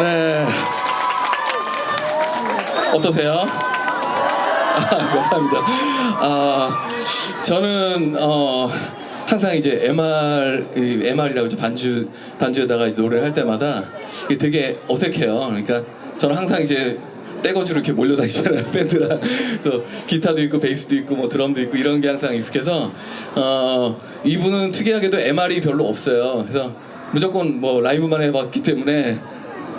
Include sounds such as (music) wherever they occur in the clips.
네. 어떠세요? 아, 감사합니다. 아, 저는 어, 항상 이제 MR 이 MR이라고 이제 반주 반주에다가 노래를 할 때마다 이게 되게 어색해요. 그러니까 저는 항상 이제 떼거지로 이렇게 몰려다니잖아요 (laughs) 밴드랑 그래서 기타도 있고 베이스도 있고 뭐 드럼도 있고 이런 게 항상 익숙해서 어 이분은 특이하게도 MR이 별로 없어요 그래서 무조건 뭐 라이브만 해봤기 때문에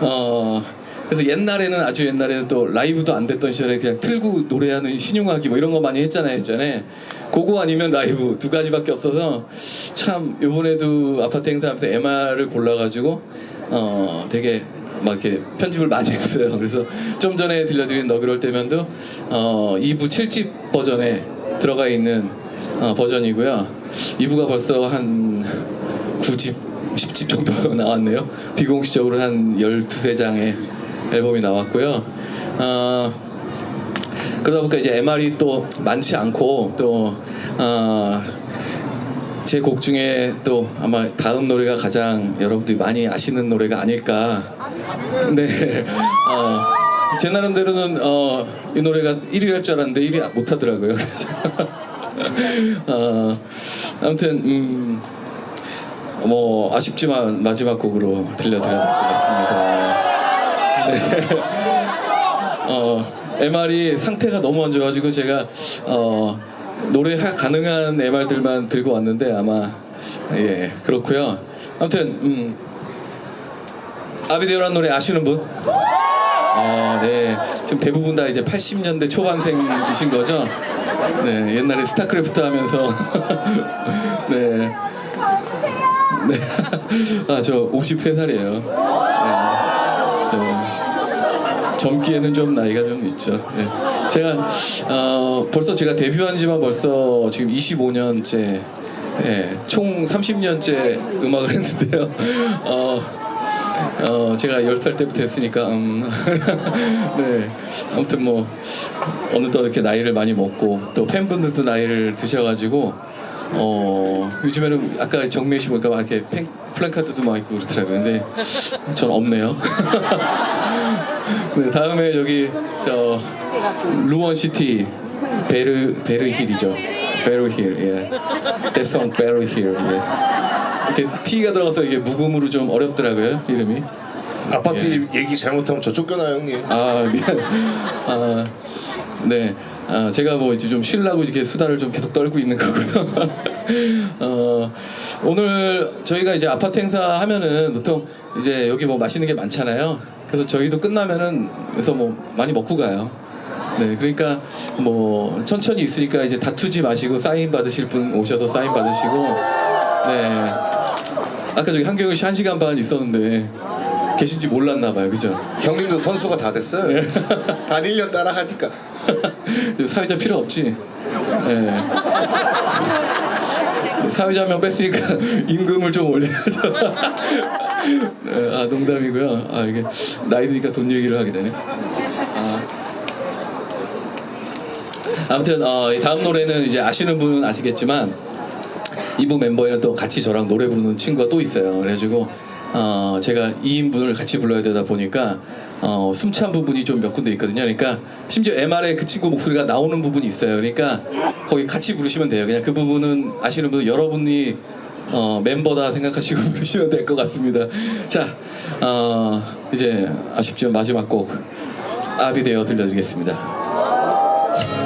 어 그래서 옛날에는 아주 옛날에는 또 라이브도 안 됐던 시절에 그냥 틀고 노래하는 신용하기 뭐 이런 거 많이 했잖아요 예전에 그거 아니면 라이브 두 가지밖에 없어서 참 이번에도 아파트 행사하면서 MR을 골라가지고 어 되게 막 이렇게 편집을 많이 했어요. 그래서 좀 전에 들려드린 너 그럴 때면도 어 2부 7집 버전에 들어가 있는 어, 버전이고요. 2부가 벌써 한 9집, 10집 정도 (laughs) 나왔네요. 비공식적으로 한 12세 장의 앨범이 나왔고요. 어, 그러다 보니까 이제 MR이 또 많지 않고 또 어, 제곡 중에 또 아마 다음 노래가 가장 여러분들이 많이 아시는 노래가 아닐까. 네. 어, 제 나름대로는 어, 이 노래가 1위 할 줄 알았는데 1위 못 하더라고요. (laughs) 어, 아무튼 음, 뭐 아쉽지만 마지막 곡으로 들려드려야 될것 같습니다. 네. (laughs) 어, MR이 상태가 너무 안 좋아가지고 제가 어, 노래 할 가능한 MR들만 들고 왔는데 아마 예 그렇고요. 아무튼 음, 아비데오란 노래 아시는 분? 아, 네. 지금 대부분 다 이제 80년대 초반생이신 거죠? 네, 옛날에 스타크래프트 하면서 (laughs) 네. 네. (laughs) 아, 저 53살이에요. 네. 네. 젊기에는 좀 나이가 좀 있죠. 네. 제가 어, 벌써 제가 데뷔한 지만 벌써 지금 25년째, 예, 총 30년째 음악을 했는데요. (laughs) 어, 어, 제가 10살 때부터 했으니까, 음, (laughs) 네. 아무튼 뭐, 어느덧 이렇게 나이를 많이 먹고, 또 팬분들도 나이를 드셔가지고, 어, 요즘에는 아까 정미애 씨 보니까 막 이렇게 팬, 플랜카드도 막 있고 그렇더라고요. 근데 전 없네요. (laughs) 네, 다음에 여기, 저, 루원 시티, 베르, 베르힐이죠. 베르힐, 예. 대성 베르힐, 예. 이렇게 T가 들어가서 이게 묵음으로 좀 어렵더라고요 이름이. 아파트 예. 얘기 잘못하면 저쪽 가나 형님. 아 미안. 아 네. 아 제가 뭐 이제 좀 쉬려고 이렇게 수다를 좀 계속 떨고 있는 거고요. (laughs) 어 오늘 저희가 이제 아파트 행사 하면은 보통 이제 여기 뭐 맛있는 게 많잖아요. 그래서 저희도 끝나면은 그래서 뭐 많이 먹고 가요. 네, 그러니까 뭐 천천히 있으니까 이제 다투지 마시고 사인 받으실 분 오셔서 사인 받으시고 네. 아까 저기 한경일 씨한 시간 반 있었는데 계신지 몰랐나 봐요, 그죠? 형님도 선수가 다 됐어요. 네. 한 1년 따라 하니까. (laughs) 사회자 필요 없지. 예. 사회자 한 명 뺐으니까 (laughs) 임금을 좀 올려야죠. (laughs) 네, 아 농담이고요. 아 이게 나이 드니까 돈 얘기를 하게 되네. 아. 아무튼 어, 이 다음 노래는 이제 아시는 분은 아시겠지만 이부 멤버에는 또 같이 저랑 노래 부르는 친구가 또 있어요. 그래가지고 어, 제가 2인분을 같이 불러야 되다 보니까 어, 숨찬 부분이 좀 몇 군데 있거든요. 그러니까 심지어 MR에 그 친구 목소리가 나오는 부분이 있어요. 그러니까 거기 같이 부르시면 돼요. 그냥 그 부분은 아시는 분은 여러분이 어, 멤버다 생각하시고 (laughs) 부르시면 될 것 같습니다. 자, 어, 이제 아쉽지만 마지막 곡 아비데어 들려드리겠습니다.